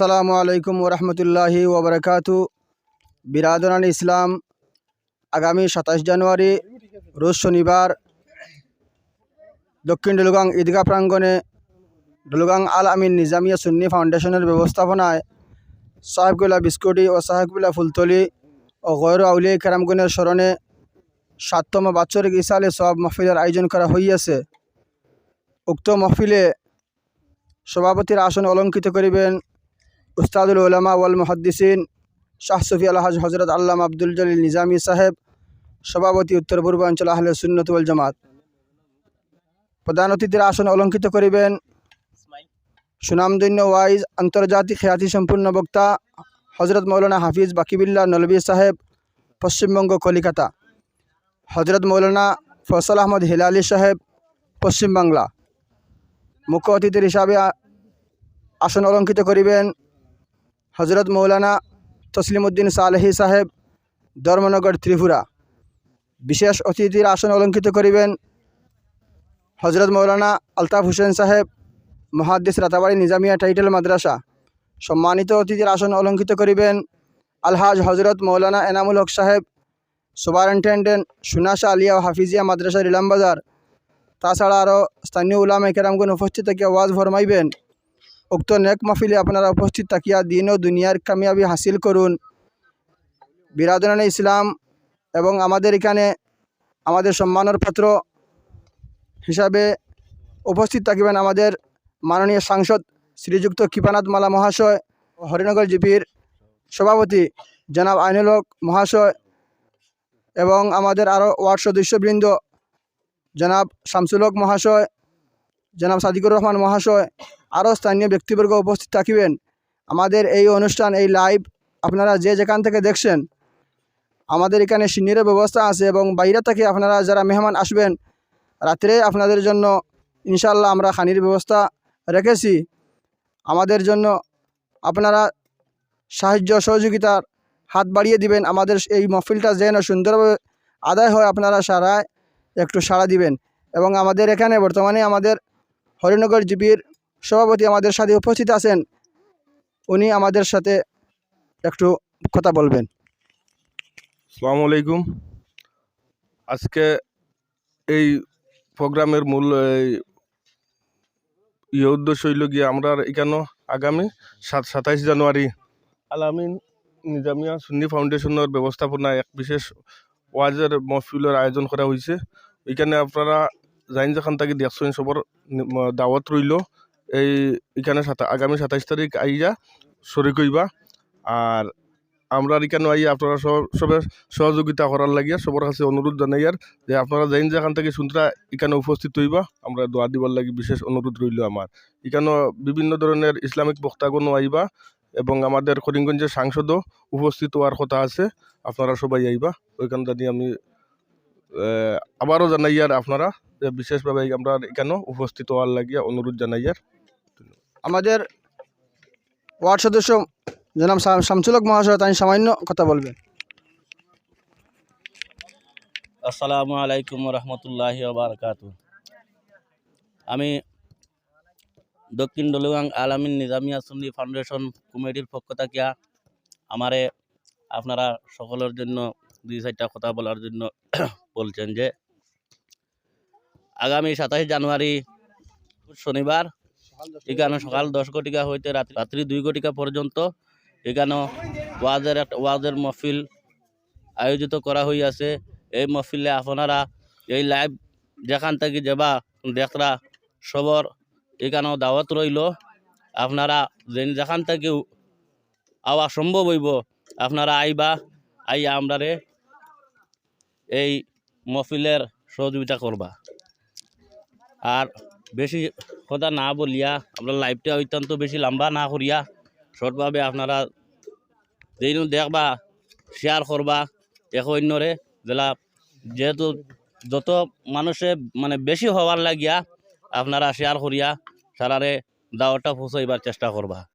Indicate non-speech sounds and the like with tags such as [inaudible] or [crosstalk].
আসসালামু আলাইকুম ওরহমতুল্লাহি ওবরাকাতু। বিরাদরান ইসলাম, আগামী সাতাশ জানুয়ারি, রোজ শনিবার, দক্ষিণ ডলুগাং ঈদগাহ প্রাঙ্গণে ডলুগাং আল আমিন নিজামিয়া সুন্নি ফাউন্ডেশনের ব্যবস্থাপনায় সাহেবগুলা বিস্কুটি ও সাহেবগুলা ফুলতলি ও গৈর আউলিয়া কেরামগুনের স্মরণে সাততম বাৎসরিক ইসালে সব মাহফিলের আয়োজন করা হইয়াছে। উক্ত মাহফিলে সভাপতির আসন অলঙ্কৃত করিবেন উস্তাদুল উলামা ওয়াল মুহাদ্দিসিন শাহ সফি আলহাজ হজরত আল্লাম আব্দুল জলিল নিজামী সাহেব, সভাপতি উত্তর পূর্বাঞ্চল আহলে সুন্নত ওয়াল জামাত। প্রধান অতিথির আসন অলঙ্কৃত করিবেন সুনামদন্য ওয়াইজ আন্তর্জাতিক খ্যাতি সম্পূর্ণ বক্তা হজরত মৌলানা হাফিজ বাকিবিল্লা নলবী সাহেব, পশ্চিমবঙ্গ কলিকাতা। হজরত মৌলানা ফসল আহমদ হিলালি সাহেব পশ্চিমবাংলা মুখ্য অতিথির হিসাবে আসন অলঙ্কিত করিবেন হজরত মৌলানা তসলিম উদ্দিন সালেহি সাহেব, ধর্মনগর ত্রিপুরা। বিশেষ অতিথির আসন অলঙ্কিত করিবেন হজরত মৌলানা আলতাফ হোসেন সাহেব মহাদ্দিস রাতাবাড়ি নিজামিয়া টাইটেল মাদ্রাসা। সম্মানিত অতিথির আসন অলঙ্কিত করিবেন আলহাজ হজরত মৌলানা এনামুল হক সাহেব, সুপারিনটেন্ডেন্ট সুনাশা আলিয়া ও হাফিজিয়া মাদ্রাসা ইলামবাজার। তাছাড়া আরও স্থানীয় উলামা কেরামগুন উপস্থিত থাকিয়া ওয়াজ ফরমাইবেন উক্ত নেক মাহফিলে আপনারা উপস্থিত থাকিয়া দিন ও দুনিয়ার কামিয়াবি হাসিল করুন। বিরাদরান ইসলাম এবং আমাদের এখানে আমাদের সম্মানের পাত্র হিসাবে উপস্থিত থাকিবেন আমাদের মাননীয় সাংসদ শ্রীযুক্ত কৃপানাথ মালা মহাশয় হরিনগর জিপির সভাপতি জনাব আইনুল হক মহাশয় এবং আমাদের আরও ওয়ার্ড সদস্যবৃন্দ জনাব শামসুল হক মহাশয়, জনাব সাদিকুর রহমান মহাশয় আরও স্থানীয় ব্যক্তিবর্গ উপস্থিত থাকিবেন। আমাদের এই অনুষ্ঠান, এই লাইভ আপনারা যে যেখান থেকে দেখছেন, আমাদের এখানে সিনিয়রের ব্যবস্থা আছে এবং বাইরে থেকে আপনারা যারা মেহমান আসবেন, রাত্রে আপনাদের জন্য ইনশাল্লাহ আমরা খানির ব্যবস্থা রেখেছি। আমাদের জন্য আপনারা সাহায্য সহযোগিতার হাত বাড়িয়ে দিবেন। আমাদের এই মহফিলটা যেন সুন্দরভাবে আদায় হয়, আপনারা সারায় একটু সাড়া দিবেন। এবং আমাদের এখানে বর্তমানে আমাদের হরিনগর জিপির সভাপতি আমাদের সাথে উপস্থিত আছেন। উনি আমাদের সাথে একটু কথা বলবেন। আসসালামু আলাইকুম। আজকে এই প্রোগ্রামের মূল ইয়ে উদ্দেশ্য হইল গিয়ে আমরা এখানে আগামী সাত, সাতাইশ জানুয়ারি আলামিন নিজামিয়া সুন্নি ফাউন্ডেশনের ব্যবস্থাপনায় এক বিশেষ ওয়াজের মহফিলের আয়োজন করা হয়েছে এখানে আপনারা জাইন যেখান থেকে দেখছেন সবর দাওয়াত রইল। এই এখানে সাতা, আগামী সাতাইশ তারিখ আইয়া শরিক হইবা। আর আমরা এখানে আই আপনারা সব সবের সহযোগিতা করার লাগিয়া সবার কাছে অনুরোধ জানাই আর যে আপনারা যাইন যেখান থেকে শুনরা এখানে উপস্থিত হইবা, আমরা দোয়া দিবার লাগি বিশেষ অনুরোধ রইল আমার। এখানে বিভিন্ন ধরনের ইসলামিক বক্তাগণও আইবা এবং আমাদের করিমগঞ্জের সাংসদও উপস্থিত হওয়ার কথা আছে, আপনারা সবাই আইবা। ওইখান জানি আমি আবারও জানাই আর আপনারা বিশেষভাবে আমরা এখানেও উপস্থিত হওয়ার লাগিয়া অনুরোধ জানাই আর। আমাদের ওয়ার্ড সদস্য জনাব শাম- শামসুল হক মহাশয়, তাই সামান্য কথা বলবেন আসসালামু আলাইকুম রহমতুল্লাহ বারকাত আমি দক্ষিণ ডলুগাং আলামিন নিজামিয়া সুন্নি ফাউন্ডেশন কমিটির পক্ষ থেকে আমারে আপনারা সকলের জন্য দুই চারটা কথা বলার জন্য [coughs] বলছেন যে, আগামী সাতাশ জানুয়ারি, শনিবার এখানে সকাল দশ ঘটিকা হইতে রাত্রি দুই ঘটিকা পর্যন্ত এখানে ওয়াজের একটা ওয়াজের মহফিল আয়োজিত করা হইয়াছে। এই মহফিলে আপনারা এই লাইভ যেখান থেকে যাবা, দেখরা, সবর এখানেও দাওয়াত রইল। আপনারা যেখান থেকেও আওয়া সম্ভব হইব, আপনারা আইবা, আইয়া আমরারে এই মহফিলের সহযোগিতা করবা। আর বেশি কথা না বলিয়া আপনার লাইফটা অত্যন্ত বেশি লম্বা না করিয়া শর্টভাবে আপনারা যেই দেখবা শেয়ার করবা, এক অন্যরে জেলা যেহেতু যত মানুষে মানে বেশি হওয়ার লাগিয়া, আপনারা শেয়ার করিয়া, সারারে দাওয়াটা পৌঁছাইবার চেষ্টা করবা।